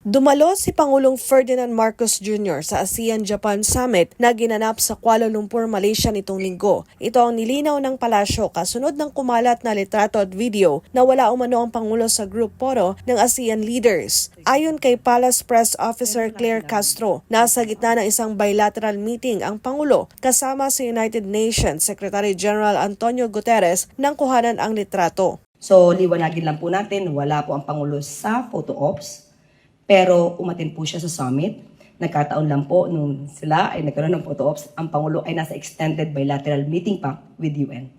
Dumalo si Pangulong Ferdinand Marcos Jr. sa ASEAN-Japan Summit na ginanap sa Kuala Lumpur, Malaysia nitong linggo. Ito ang nilinaw ng palasyo kasunod ng kumalat na litrato at video na wala umano ang Pangulo sa group photo ng ASEAN leaders. Ayon kay Palace Press Officer Claire Castro, nasa gitna ng isang bilateral meeting ang Pangulo kasama sa United Nations Secretary General Antonio Guterres nang kuhanan ang litrato. So, liwanagin lang po natin, wala po ang Pangulo sa photo ops, pero umatin po siya sa summit. Nagkataon lang po nung sila ay nagkaroon ng photo ops, ang Pangulo ay nasa extended bilateral meeting pa with UN.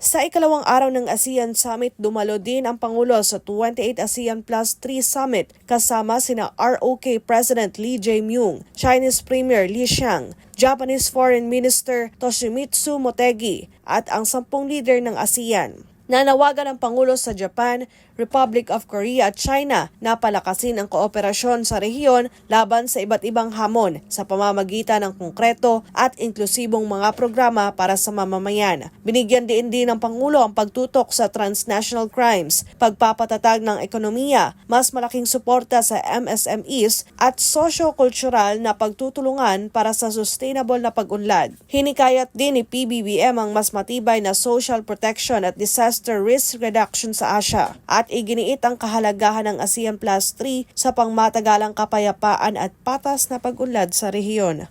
Sa ikalawang araw ng ASEAN Summit, dumalo din ang Pangulo sa 28 ASEAN Plus 3 Summit kasama sina ROK President Lee Jae-myung, Chinese Premier Li Xiang, Japanese Foreign Minister Toshimitsu Motegi at ang sampung leader ng ASEAN. Nanawagan ang Pangulo sa Japan, Republic of Korea at China na palakasin ang kooperasyon sa rehiyon laban sa iba't ibang hamon sa pamamagitan ng konkreto at inklusibong mga programa para sa mamamayan. Binigyan din din ng Pangulo ang pagtutok sa transnational crimes, pagpapatatag ng ekonomiya, mas malaking suporta sa MSMEs at socio-cultural na pagtutulungan para sa sustainable na pag-unlad. Hinikayat din ni PBBM ang mas matibay na social protection at disaster risk reduction sa Asia at iginiit ang kahalagahan ng ASEAN Plus 3 sa pangmatagalang kapayapaan at patas na pag-unlad sa rehiyon.